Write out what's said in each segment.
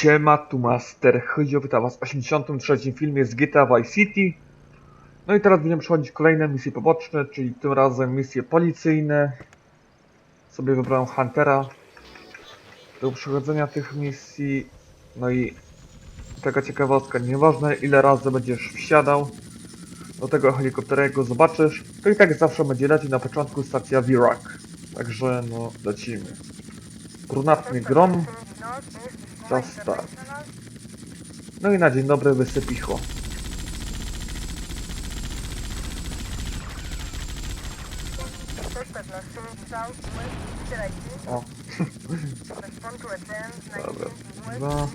Siema, tu Master Chyzio, witam was w 83 filmie z GTA Vice City. No i teraz będziemy przechodzić kolejne misje poboczne, czyli tym razem misje policyjne. Sobie wybrałem Huntera do przechodzenia tych misji. No i taka ciekawostka, nieważne ile razy będziesz wsiadał do tego helikoptera, go zobaczysz, to i tak zawsze będzie lecieć na początku stacja Virak. Także no, lecimy. Brunatny grom, Czas start. No i na dzień dobry wysypicho. O, Dobra, dwa.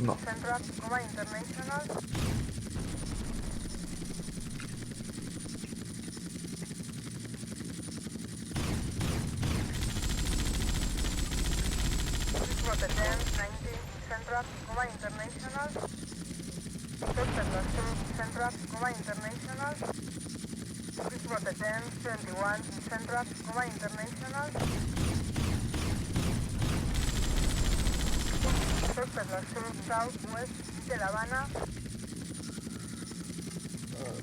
No. Rotterdam 19 Central Tacoma International. Rotterdam 2 Central Tacoma International. Rotterdam 21 Central Tacoma International. Rotterdam 2 Southwest de La Habana.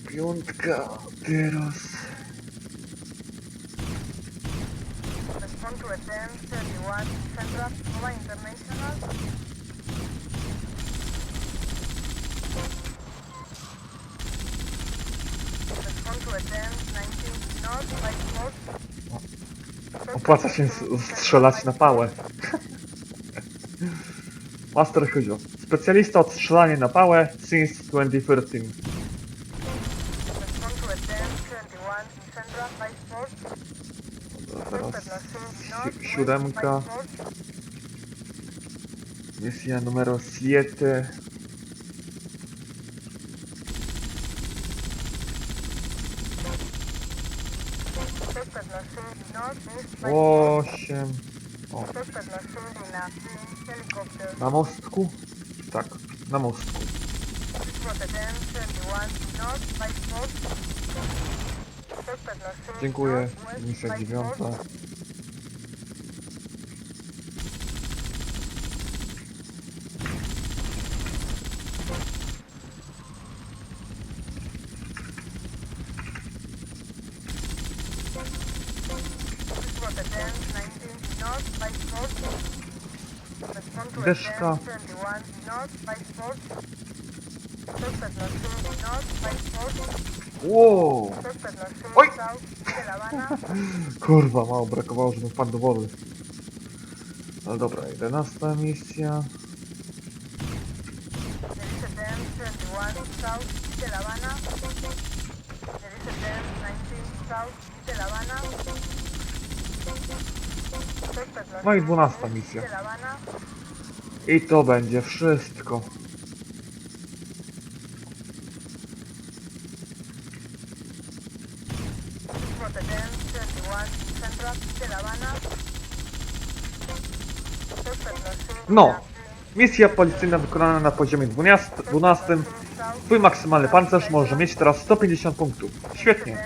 Piątka, teraz... to attempt 31 Central International. Respond to attempt 19 North. Opłaca się strzelać na pałę. Master Hyzio. Specjalista od strzelania na pałę since 2013. Respond to attempt 21 Central by Force. Dobra, Teraz si siódemka. Misja numer 7. Osiem. O, na mostku? Tak, na mostku. Respond attempt 21 North by Force. Suspect lost Dziękuję. by dziewiąta. Force. Respond attempt 19 North by Force. Respond to Deszka. Wow! Oj! Kurwa, mało brakowało, żebym wpadł do wody. No dobra, 11 misja. There is a dam 21 south de La Habana. There is a dam 19 south de La Habana. Suspect lost No i 12 east misja. I to będzie wszystko. For the dam 21 central de La Habana. Suspect lost No. Misja policyjna wykonana na poziomie 12. 12. Twój maksymalny pancerz może mieć teraz 150 punktów. Świetnie.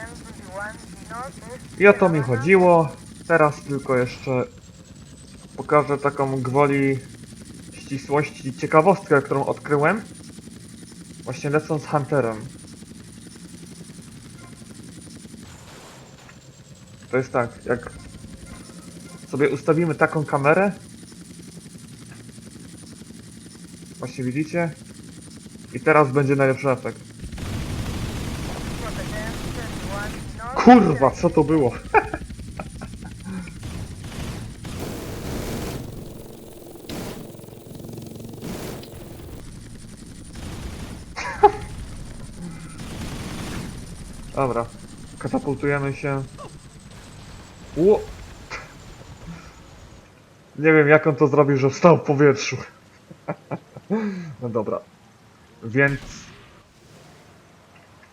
I o to mi chodziło. Teraz tylko jeszcze pokażę taką gwoli ścisłości ciekawostkę, którą odkryłem. Właśnie lecąc Hunterem. To jest tak, jak sobie ustawimy taką kamerę. Właśnie widzicie? I teraz będzie najlepszy efekt. Kurwa, co to było? Dobra, katapultujemy się. Ło! Nie wiem jak on to zrobił, że wstał w powietrzu. No dobra. Więc...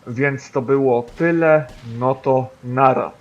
Więc to było tyle, no to nara.